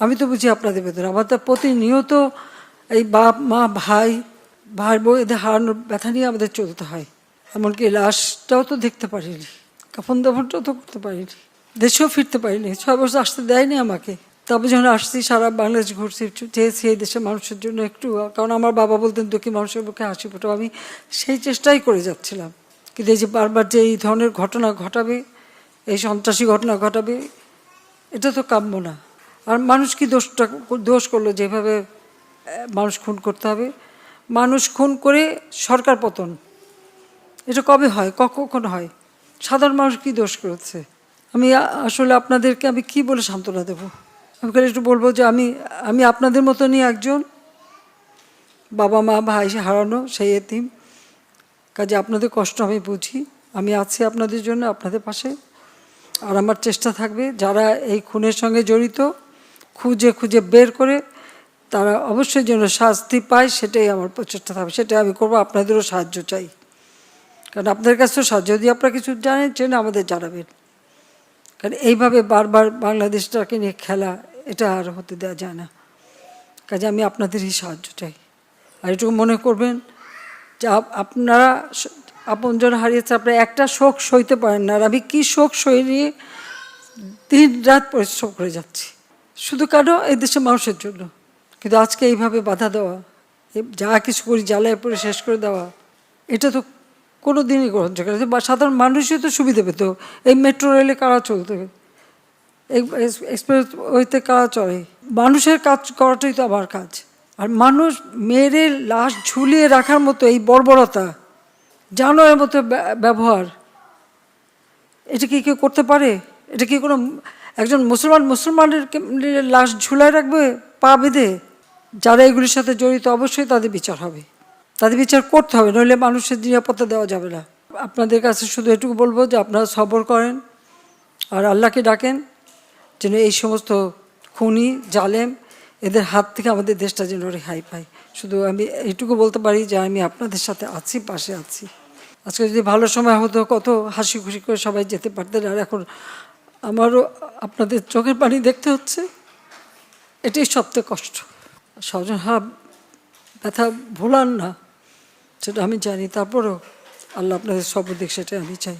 আমি তো বুঝি আপনাদের বেদনা আমার তো প্রতিনিয়ত এই বাপ, মা, ভাই ভাই বউ এদের হারানোর ব্যথা নিয়ে আমাদের চলতে হয়। এমনকি লাশটাও তো দেখতে পারিনি। কাফন দাফনটাও তো করতে পারিনি। দেশেও ফিরতে পারিনি। ছয় বছর আসতে দেয়নি আমাকে। তারপর যখন আসছি, সারা বাংলাদেশ ঘুরছি, চেয়েছি এই দেশের মানুষের জন্য একটু। কারণ আমার বাবা বলতেন দুঃখী মানুষের মুখে হাসি ফোটো আমি সেই চেষ্টাই করে যাচ্ছিলাম। কিন্তু এই যে বারবার যে এই ধরনের ঘটনা ঘটাবে, এই সন্ত্রাসী ঘটনা ঘটাবে, এটা তো কাম্য না। আর মানুষ কি দোষটা, দোষ করল যেভাবে মানুষ খুন করতে হবে? মানুষ খুন করে সরকার পতন। এটা কবে হয়? কখন হয়? সাধারণ মানুষ কি দোষ করেছে? আমি আসলে আপনাদেরকে আমি কি বলে সান্ত্বনা দেব? আমি খালি একটু বলব যে আমি আমি আপনাদের মতনই একজন। বাবা, মা, ভাই হারানো সেই এতিম। কাজে আপনাদের কষ্ট আমি বুঝি। আমি আছি আপনাদের জন্য, আপনাদের পাশে। আর আমার চেষ্টা থাকবে যারা এই খুনের সঙ্গে জড়িত খুঁজে খুঁজে বের করে তারা অবশ্যই যেন শাস্তি পায়, সেটাই আমার প্রচেষ্টা থাকবে। সেটাই আমি করব, আপনাদেরও সাহায্য চাই। কারণ আপনাদের কাছেও সাহায্য। যদি আপনারা কিছু জানেন জেনে আমাদের জানাবেন। কারণ এইভাবে বারবার বাংলাদেশটাকে নিয়ে খেলা, এটা আর হতে দেওয়া যায় না। কাজে আমি আপনাদেরই সাহায্য চাই। আর এটুকু মনে করবেন যে আপ- আপনারা আপনজন হারিয়েছে, আপনারা একটা শোক সইতে পারেন না। আর আমি কী শোক সই নিয়ে দিন, রাত পরিশ্রম করে যাচ্ছি। শুধু কেন? এই দেশের মানুষের জন্য। কিন্তু আজকে এইভাবে বাধা দেওয়া যা কিছু করি, জ্বালায় পরে শেষ করে দেওয়া, এটা তো কোনো দিনই গ্রহণযোগ্য। বা সাধারণ মানুষই তো সুবিধা পেত। এই মেট্রো রেলে কারা চলতে? এক্সপ্রেস ওইতে কারা চলে? মানুষের কাজ করাটাই তো আমার কাজ। আর মানুষ মেরে লাশ ঝুলিয়ে রাখার মতো এই বর্বরতা, জানোয়ারের মতো ব্য- ব্যবহার, এটা কি কেউ করতে পারে? এটা কি কোনো একজন মুসলমান, মুসলমানের লাশ ঝুলায় রাখবে, পা বেঁধে, যারা এগুলির সাথে জড়িত, অবশ্যই তাদের বিচার হবে। তাদের বিচার করতে হবে, নইলে মানুষের নিরাপত্তা দেওয়া যাবে না। আপনাদের কাছে শুধু এটুকু বলব যে আপনারা সবর করেন, আর আল্লাহকে ডাকেন, যেন এই সমস্ত খুনি, জালেম, এদের হাত থেকে আমাদের দেশটা যেন রেহাই পায়। শুধু আমি এইটুকু বলতে পারি যে আমি আপনাদের সাথে আছি, পাশে আছি। আজকে যদি ভালো সময় হতো, কত হাসি খুশি করে সবাই যেতে পারতেন, আর এখন আমারও আপনাদের চোখের পানি দেখতে হচ্ছে। এটাই সবচেয়ে কষ্ট। স্বজন হাব ব্যথা ভোলান না, সেটা আমি জানি, তারপরেও আল্লাহ আপনাদের সর্বদিক সেটা আমি চাই।